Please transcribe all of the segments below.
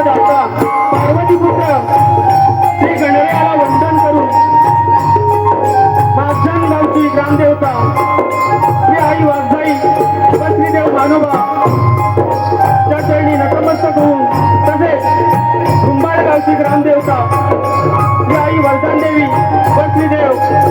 न ग्रामदेवता श्री आई वाघजाई व श्रीदेव मानोबा त्या होऊन तसेच कुंभार ग्रामदेवता श्री आई वरदानदेवी व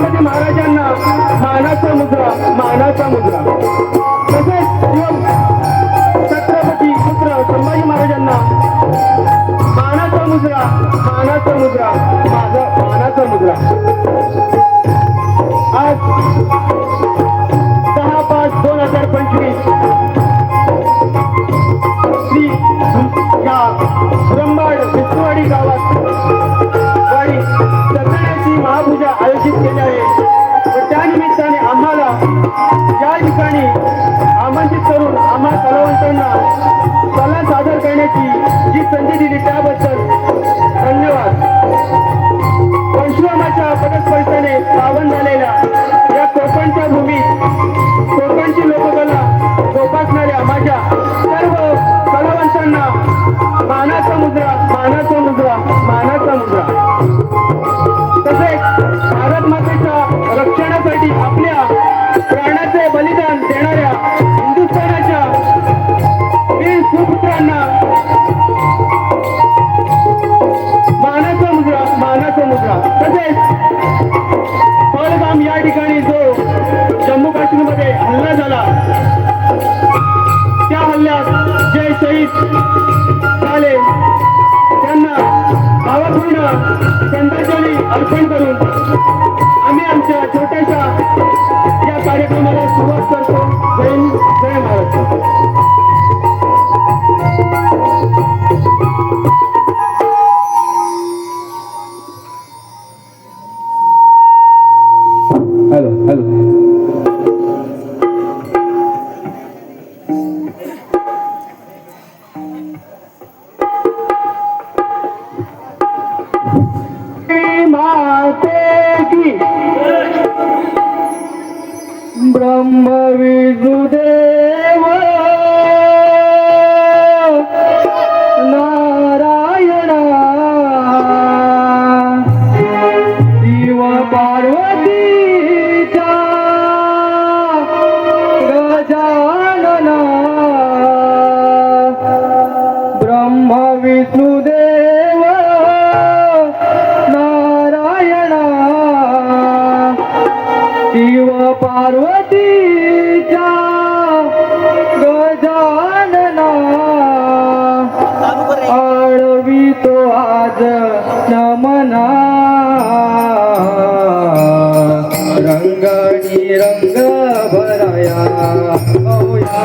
महाराजांना मानाचा मुद्रा मानाचा मुद्रा. व त्यानिमित्ताने आम्हाला या ठिकाणी आमंत्रित करून आम्हा कलावंतांना कला सादर करण्याची जी संधी दिली त्याबद्दल Thank you. ब्रह्म विष्णुदेव नारायणा शिव पार्वती। पार्वतीच्या गजानना. आळवी तो आज नमना. रंगणी रंग भराया.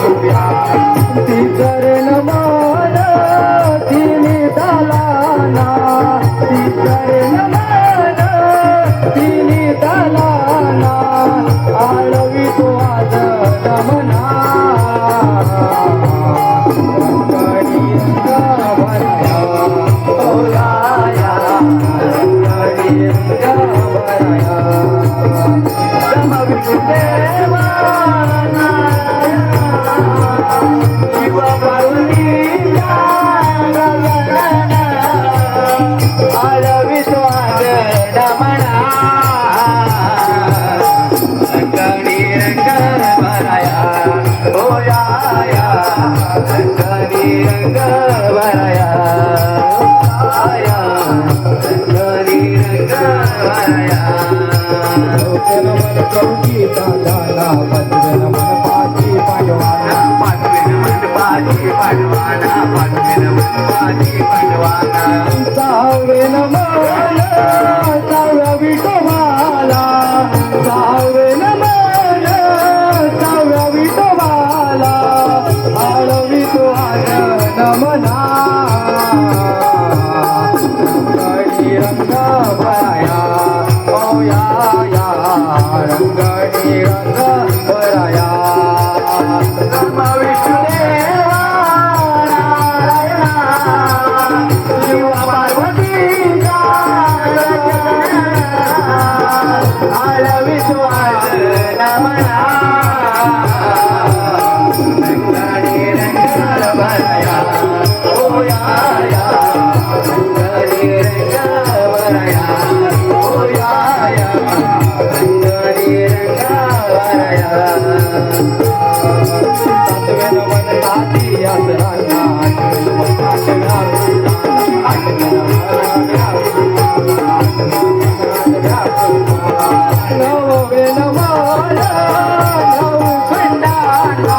तुझ्या ती कर हलवितो आज डमणा रंगणी भराया हो आया रंगणी रंग भराया आया रंगणी भराया चौकी दादाला वंदन मन पाठी पाडवाना पाठविन I love you so much. I love you so much नवे नौ खंडाणा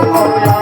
Oh,